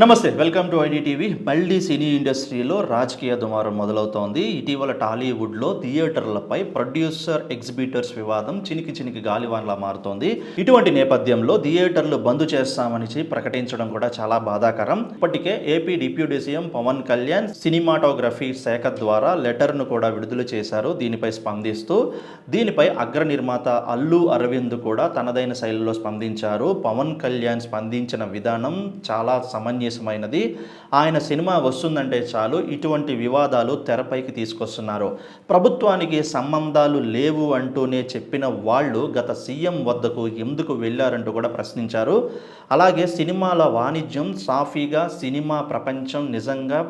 నమస్తే welcome to IDTV. Multi cine ఇండస్ట్రీలో రాజకీయ దుమారం మొదలవుతోంది. ఇటీవల టాలీవుడ్లో థియేటర్లపై ప్రొడ్యూసర్ ఎగ్జిబిటర్స్ వివాదం చినికి చినికి గాలివాన్లా మారుతోంది. ఇటువంటి నేపథ్యంలో థియేటర్లు బంద్ చేస్తామని ప్రకటించడం కూడా చాలా బాధాకరం. ఇప్పటికే AP deputy CM Pawan Kalyan cinematography శాఖ ద్వారా లెటర్ను కూడా విడుదల చేశారు. దీనిపై స్పందిస్తూ దీనిపై అగ్ర నిర్మాత అల్లు అరవింద్ కూడా తనదైన శైలిలో స్పందించారు. పవన్ కళ్యాణ్ స్పందించిన విధానం చాలా సమంజసమైనది ఆయన సినిమా వస్తుందంటే చాలు ఇటువంటి వివాదాలు తెరపైకి తీసుకొస్తున్నారు. ప్రభుత్వానికి సంబంధాలు లేవు అంటూనే చెప్పిన వాళ్ళు గత సీఎం వద్దకు ఎందుకు వెళ్ళారంటూ కూడా ప్రశ్నించారు. అలాగే సినిమాల వాణిజ్యం సాఫీగా సినిమా ప్రపంచం నిజంగా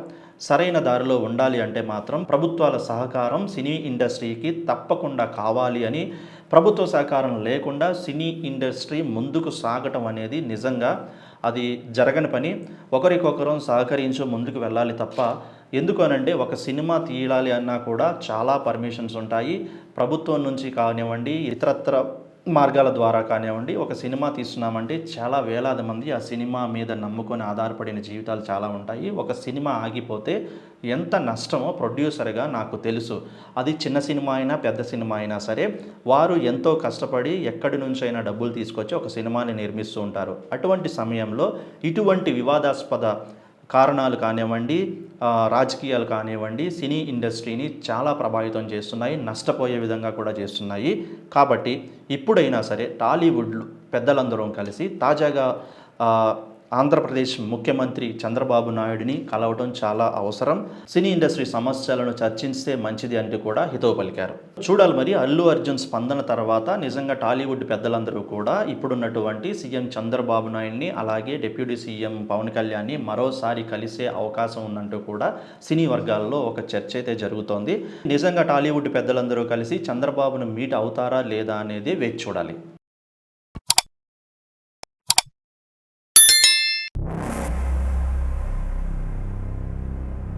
సరైన దారిలో ఉండాలి అంటే మాత్రం ప్రభుత్వాల సహకారం సినీ ఇండస్ట్రీకి తప్పకుండా కావాలి అని ప్రభుత్వ సహకారం లేకుండా సినీ ఇండస్ట్రీ ముందుకు సాగటం అనేది నిజంగా అది జరగని పని. ఒకరికొకరం సహకరించు ముందుకు వెళ్ళాలి తప్ప ఎందుకనంటే ఒక సినిమా తీయాలి అన్నా కూడా చాలా పర్మిషన్స్ ఉంటాయి. ప్రభుత్వం నుంచి కానివ్వండి ఇతరత్ర మార్గాల ద్వారా కానివ్వండి ఒక సినిమా తీస్తున్నామంటే చాలా వేలాది మంది ఆ సినిమా మీద నమ్ముకొని ఆధారపడిన జీవితాలు చాలా ఉంటాయి. ఒక సినిమా ఆగిపోతే ఎంత నష్టమో ప్రొడ్యూసర్గా నాకు తెలుసు. అది చిన్న సినిమా అయినా పెద్ద సినిమా అయినా సరే వారు ఎంతో కష్టపడి ఎక్కడి నుంచైనా డబ్బులు తీసుకొచ్చి ఒక సినిమాని నిర్మిస్తూ ఉంటారు. అటువంటి సమయంలో ఇటువంటి వివాదాస్పద కారణాలు కానివ్వండి రాజకీయాలు కానివ్వండి సినీ ఇండస్ట్రీని చాలా ప్రభావితం చేస్తున్నాయి నష్టపోయే విధంగా కూడా చేస్తున్నాయి. కాబట్టి ఇప్పుడైనా సరే టాలీవుడ్ పెద్దలందరం కలిసి తాజాగా ఆంధ్రప్రదేశ్ ముఖ్యమంత్రి చంద్రబాబు నాయుడిని కలవటం చాలా అవసరం. సినీ ఇండస్ట్రీ సమస్యలను చర్చిస్తే మంచిది అంటూ కూడా హితవు పలికారు. చూడాలి మరి అల్లు అర్జున్ స్పందన తర్వాత నిజంగా టాలీవుడ్ పెద్దలందరూ కూడా ఇప్పుడున్నటువంటి సీఎం చంద్రబాబు నాయుడిని అలాగే డిప్యూటీ సీఎం పవన్ కళ్యాణ్ని మరోసారి కలిసే అవకాశం ఉందంటూ కూడా సినీ వర్గాల్లో ఒక చర్చ అయితే జరుగుతోంది. నిజంగా టాలీవుడ్ పెద్దలందరూ కలిసి చంద్రబాబును మీట్ అవుతారా లేదా అనేది వేచి చూడాలి.